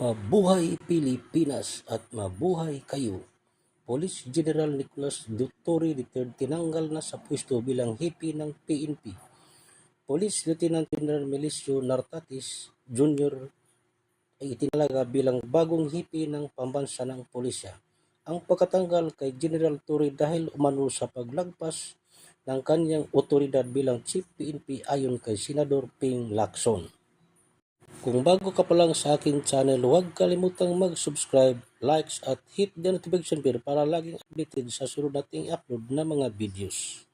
Mabuhay Pilipinas at mabuhay kayo. Police General Nicolas Dutori III tinanggal na sa pwesto bilang hipi ng PNP. Police Lieutenant General Milicio Nartatis Jr. ay itinalaga bilang bagong hipi ng pambansa ng pulisya. Ang pagkatanggal kay General Torre dahil umano sa paglagpas ng kanyang otoridad bilang Chief PNP ayon kay Senador Ping Lacson. Kung bago ka pa lang sa aking channel, huwag kalimutang mag-subscribe, likes at hit the notification bell para laging updated sa sunod nating upload na mga videos.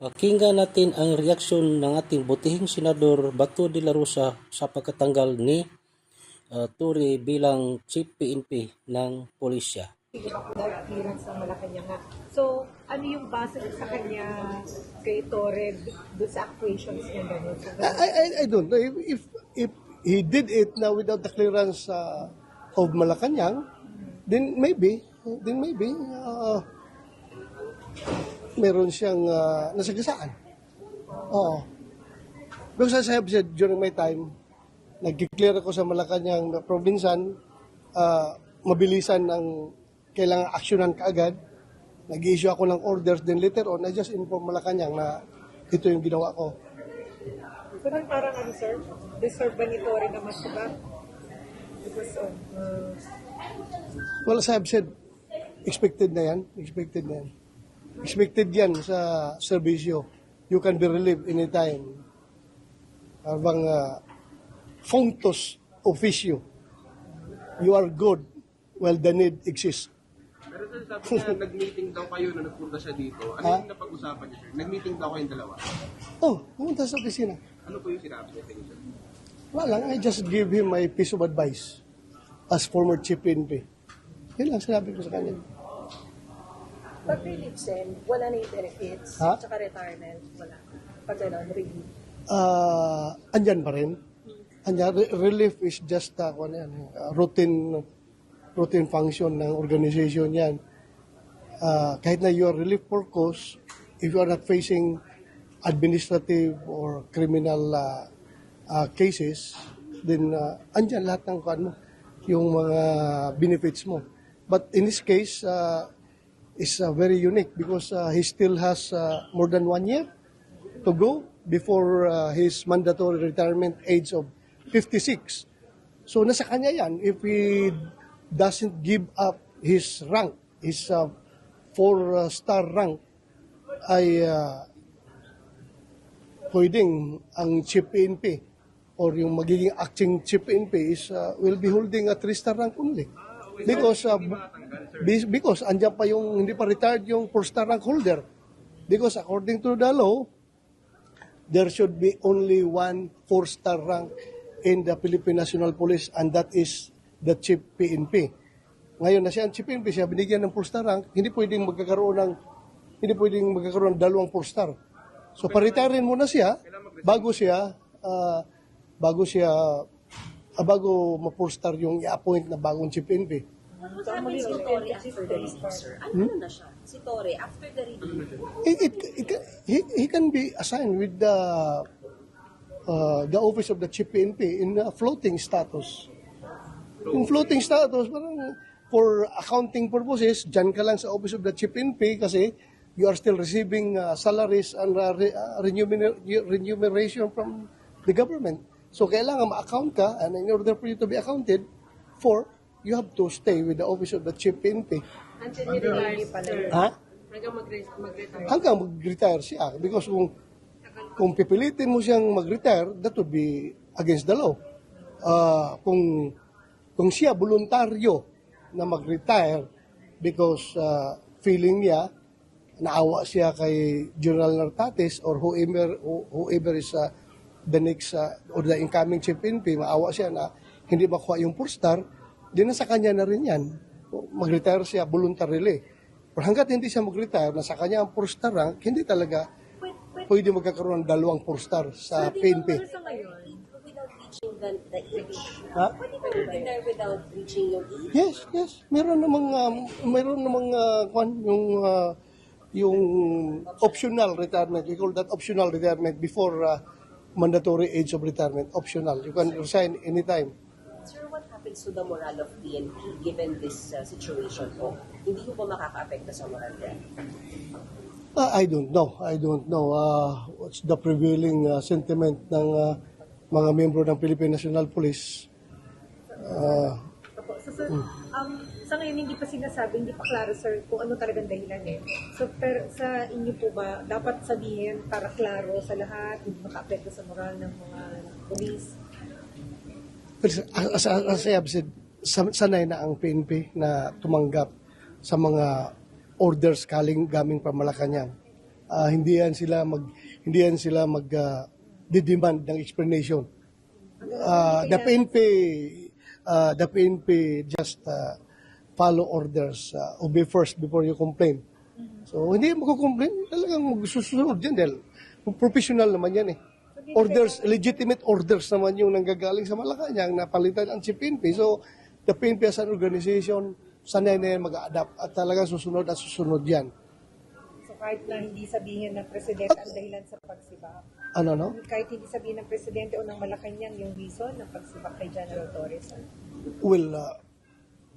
Pakinggan natin ang reaksyon ng ating butihing senador Bato de la Rosa sa pagkatanggal ni uh, Torre bilang Chief PNP ng sa Malacanang nga. So, ano yung base sa kanya kay Torre doon sa actuations niya gano'n? So, I, I, I don't know if, if if he did it now without the clearance uh, of Malacanang, then maybe, then maybe uh, meron siyang uh, nasagasaan. Oo. Because as I have said during my time, nag-clear ako sa Malacanang na provinsan, uh, mabilisan ang kailangan aksyonan kaagad. Nag-issue ako ng orders, then later on, I just inform Malacanang na ito yung ginawa ko. So nang parang ano sir, deserve ba ni Torre na mas ba? Because of, uh, Well, as I've said, expected na yan. Expected na yan. Expected yan sa serbisyo. You can be relieved anytime. Habang uh, fontos officio. You are good while the need exists. Pero sir, sabi niya, nag-meeting daw kayo na nagpunta siya dito. Ano yung napag-usapan niyo, sir? Nag-meeting daw kayong dalawa. Oh, pumunta sa opisina. Ano po yung sinabi niya sa inyo, sir? Wala lang, I just give him my piece of advice as former chief PNP. Yun lang sinabi ko sa kanya. Pag relief sen, wala na yung benefits, Ha? tsaka retirement, wala. Pag gano'n, relief. uh, andyan pa rin. Andyan, re- relief is just uh, ano yan, uh, routine routine function ng organization yan. Uh, kahit na you are relief purpose, if you are not facing administrative or criminal uh, uh, cases, then uh, andyan lahat ng ano, yung mga benefits mo. But in this case, uh, is uh, very unique because uh, he still has uh, more than one year to go before uh, his mandatory retirement age of 56. So nasa kanya yan if he doesn't give up his rank, his uh, four-star rank, ay uh, pwedeng ang chief PNP or yung magiging acting chief PNP is uh, will be holding a three-star rank only. Because uh, be- because andyan pa yung hindi pa retired yung four-star rank holder. Because according to the law, there should be only one four-star rank in the Philippine National Police and that is the Chief PNP. Ngayon na siya ang Chief PNP, siya binigyan ng four-star rank, hindi pwedeng magkakaroon ng hindi pwedeng magkakaroon ng dalawang four-star. So paretirin muna siya bago siya ah, bago siya ah, bago ma-four-star yung i-appoint na bagong Chief PNP. What to Torre after the sir? Ano na siya? Si Torre, after the it, it, it, he, he can be assigned with the uh, the office of the chief PNP in a floating status. Yung floating status, parang for accounting purposes, dyan ka lang sa office of the chief PNP kasi you are still receiving uh, salaries and uh, re, uh, remuner- remuneration from the government. So kailangan ma-account ka and in order for you to be accounted for, you have to stay with the office of the chief PNP. until he retires, sir. Ha? Hanggang mag- mag-retire. hanggang mag-retire siya. Because kung, kung pipilitin mo siyang mag-retire, that would be against the law. Ah, kung, kung siya voluntaryo na mag-retire because ah, feeling niya, naawa siya kay General Nartates or whoever, who- whoever is ah, the next ah, or the incoming chief PNP, maawa siya na hindi makuha yung four-star, di nasa kanya na rin yan. Mag-retire siya voluntarily. Pero hanggat hindi siya mag-retire, nasa kanya ang four-star rank, hindi talaga pwede magkakaroon ng dalawang four-star sa PNP. sa ngayon, without reaching the, the age, Ha? pwede retire without reaching yung age? Yes, yes. Meron namang uh, meron namang uh, kwan, yung uh, yung optional retirement. We call that optional retirement before uh, mandatory age of retirement. Optional. You can resign anytime. Sir, what happens to the morale of PNP given this uh, situation po? Hindi ko ba makaka-apekto sa moral niya? Uh, I don't know. I don't know uh, what's the prevailing uh, sentiment ng uh, mga miyembro ng Philippine National Police. Uh, Opo. So, sir, um, sa ngayon hindi pa sinasabi, hindi pa klaro sir kung ano talagang dahilan eh. So, pero sa inyo po ba, dapat sabihin para klaro sa lahat, hindi maka-apekto sa moral ng mga police? as, as, as I have said, san- sanay na ang PNP na tumanggap sa mga orders kaling gaming pa Malacanang. Ah, hindi yan sila mag hindi yan sila mag ah, didemand ng explanation. Ah, the PNP ah, the PNP just ah, follow orders ah, obey first before you complain. So hindi mo complain talagang magsusunod yan dahil professional naman yan eh. Orders, legitimate orders naman yung nanggagaling sa Malacanang na palitan ang si PNP. So, the PNP as an organization, sanay na yan mag-adapt at talagang susunod at susunod yan. So, kahit na hindi sabihin ng presidente ang dahilan sa pagsibak, Ano, no? kahit hindi sabihin ng presidente o ng Malacanang yung reason ng pagsibak kay General Torres. Well, uh,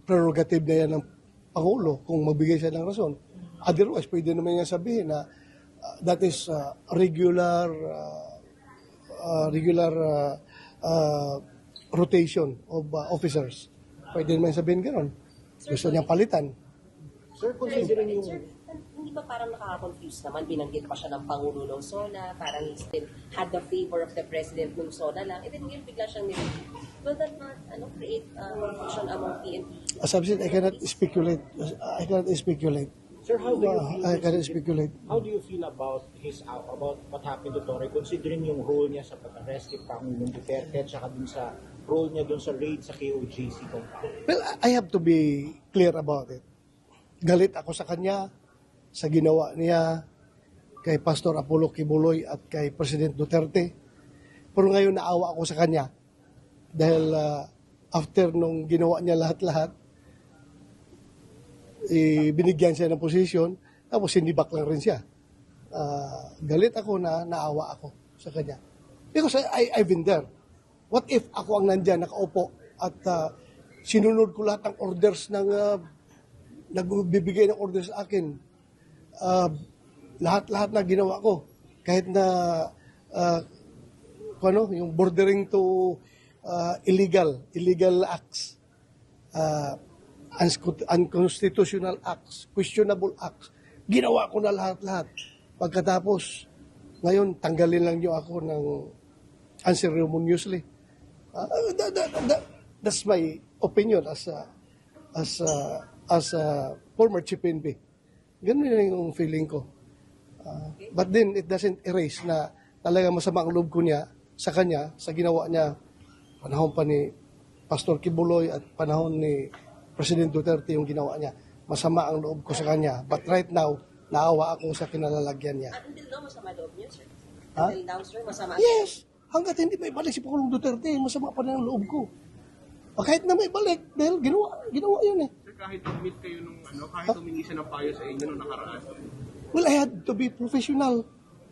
prerogative na yan ng Pangulo kung magbigay siya ng rason. Otherwise, pwede naman niya sabihin na uh, that is uh, regular uh, uh, regular uh, uh, rotation of uh, officers. Pwede naman sabihin gano'n. Gusto niyang palitan. Sir, considering yung... Sir, hindi ba parang nakaka-confuse naman? Binanggit pa siya ng Pangulo nung SONA, parang still had the favor of the President nung SONA lang. And then ngayon bigla siyang nil... Will that not ano, create uh, confusion among PNP? As I've said, I cannot speculate. I cannot speculate. Sir, how do you Uh, feel? I cannot speculate. How do you feel about his uh, about what happened to Torre considering yung role niya sa pag-arrest kay Pangulong Duterte at saka dun sa role niya dun sa raid sa KOJC compound? Well, I have to be clear about it. Galit ako sa kanya, sa ginawa niya kay Pastor Apollo Kibuloy at kay President Duterte. Pero ngayon naawa ako sa kanya dahil uh, after nung ginawa niya lahat-lahat, eh, binigyan siya ng posisyon, tapos sinibak lang rin siya. Ah, galit ako na naawa ako sa kanya. Because I, I, I've been there. What if ako ang nandyan, nakaupo, at ah, sinunod ko lahat ng orders ng ah, nagbibigay ng orders sa akin. Ah, lahat-lahat na ginawa ko. Kahit na kung ano, yung bordering to ah, illegal, illegal acts. Unsco- unconstitutional acts, questionable acts. Ginawa ko na lahat-lahat. Pagkatapos, ngayon, tanggalin lang niyo ako ng unceremoniously. Ah, that, that, that, that's my opinion as a, as a, as a former chief NP. Ganun na yung feeling ko. Ah, but then, it doesn't erase na talaga masama ang loob ko niya sa kanya, sa ginawa niya panahon pa ni Pastor Kibuloy at panahon ni President Duterte yung ginawa niya. Masama ang loob ko sa kanya. But right now, naawa ako sa kinalalagyan niya. At until now, masama loob niyo, sir? Ha? Until now, sir, masama Yes! Hanggat hindi may balik si Pangulong Duterte, masama pa rin ang loob ko. O kahit na may balik, dahil ginawa, ginawa yun eh. Sir, kahit nag-meet kayo nung ano, kahit humingi siya ng payo sa inyo nung nakaraan. Well, I had to be professional.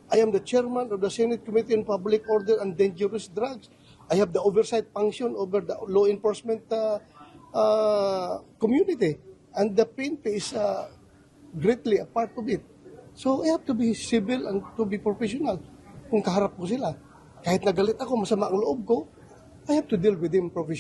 I am the chairman of the Senate Committee on Public Order and Dangerous Drugs. I have the oversight function over the law enforcement uh, uh, community. And the PNP is uh, greatly a part of it. So, I have to be civil and to be professional. Kung kaharap ko sila, kahit nagalit ako, masama ang loob ko, I have to deal with him professionally.